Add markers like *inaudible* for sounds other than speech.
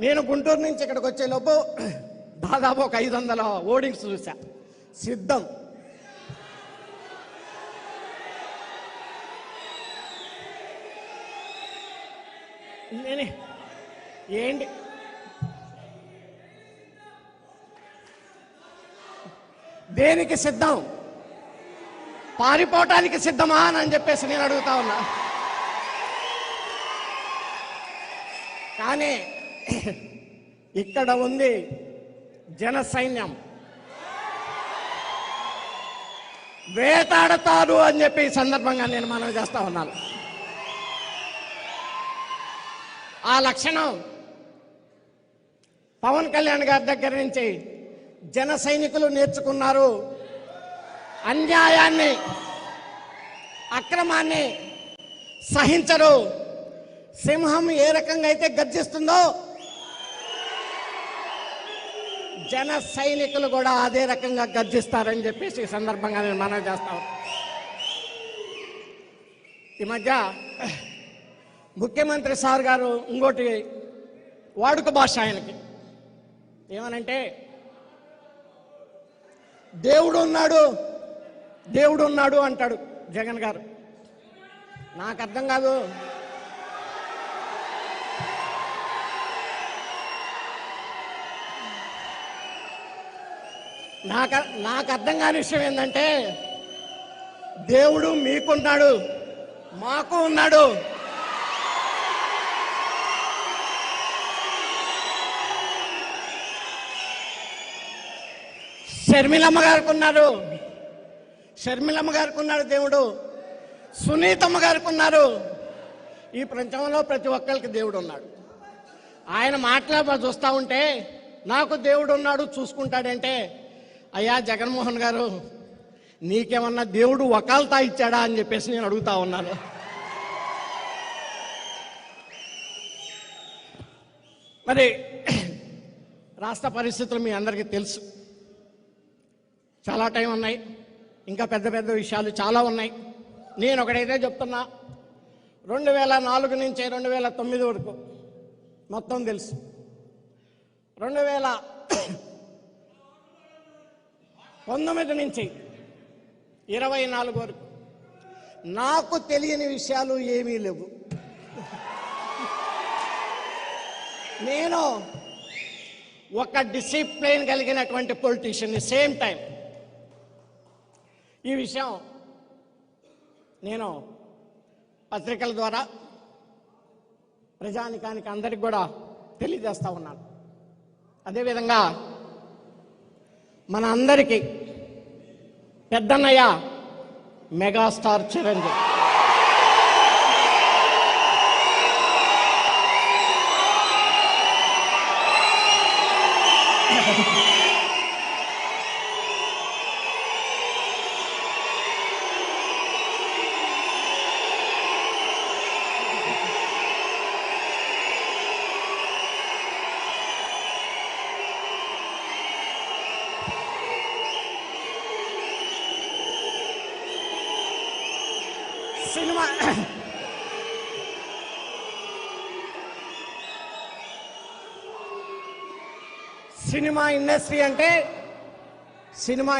నేను గుంటూరు నుంచి ఇక్కడికి వచ్చేలోపు దాదాపు ఒక ఐదు వందల ఓడింగ్స్ చూసా. సిద్ధం. నేనే. ఏంటి? దేనికి సిద్ధం? పారిపోవటానికి సిద్ధమా అని చెప్పేసి నేను అడుగుతా ఉన్నా. కానీ *coughs* ఇక్కడ ఉంది జన సైన్యం. వేటాడతారు అని చెప్పి ఈ సందర్భంగా నేను మనం చేస్తా ఉన్నాను. ఆ లక్షణం పవన్ కళ్యాణ్ గారి దగ్గర నుంచి జన సైనికులు నేర్చుకున్నారు. అన్యాయాన్ని అక్రమాన్ని సహించరు. సింహం ఏ రకంగా అయితే గర్జిస్తుందో జన సైనికులు కూడా అదే రకంగా గర్జిస్తారని చెప్పేసి ఈ సందర్భంగా నేను మనం చేస్తాను ఈ మధ్య ముఖ్యమంత్రి సార్ గారు ఇంకోటి వాడుక భాష ఆయనకి. ఏమనంటే దేవుడు ఉన్నాడు దేవుడు ఉన్నాడు అంటాడు జగన్ గారు. నాకు అర్థం కాదు. నాకు నాకు అర్థం కాని విషయం ఏంటంటే దేవుడు మీకున్నాడు మాకు ఉన్నాడు. షర్మిలమ్మ గారికి ఉన్నారు. షర్మిలమ్మ గారికి ఉన్నాడు దేవుడు. సునీతమ్మ గారికి ఉన్నారు. ఈ ప్రపంచంలో ప్రతి ఒక్కరికి దేవుడు ఉన్నాడు. ఆయన మాట్లాడ చూస్తూ ఉంటే నాకు దేవుడు ఉన్నాడు చూసుకుంటాడంటే అయ్యా జగన్మోహన్ గారు నీకేమన్నా దేవుడు వకాల్తా ఇచ్చాడా అని చెప్పేసి నేను అడుగుతా ఉన్నాను. మరి రాష్ట్ర పరిస్థితులు మీ అందరికీ తెలుసు. చాలా టైం ఉన్నాయి. ఇంకా పెద్ద పెద్ద విషయాలు చాలా ఉన్నాయి. నేను ఒకటైతే చెప్తున్నా. రెండు వేల నాలుగు నుంచి రెండు వేల తొమ్మిది వరకు మొత్తం తెలుసు. రెండు వేల పంతొమ్మిది నుంచి ఇరవై నాలుగు వరకు. నాకు తెలియని విషయాలు ఏమీ లేవు. నేను ఒక డిసిప్లిన్ కలిగినటువంటి పొలిటీషియన్ని సేమ్ టైం ఈ విషయం నేను పత్రికల ద్వారా ప్రజానికానికి అందరికి కూడా తెలియజేస్తా ఉన్నాను. అదేవిధంగా మన అందరికీ పెద్దన్నయ్య megastar Chiranjeevi. Cinema cinema industry అంటే సినిమా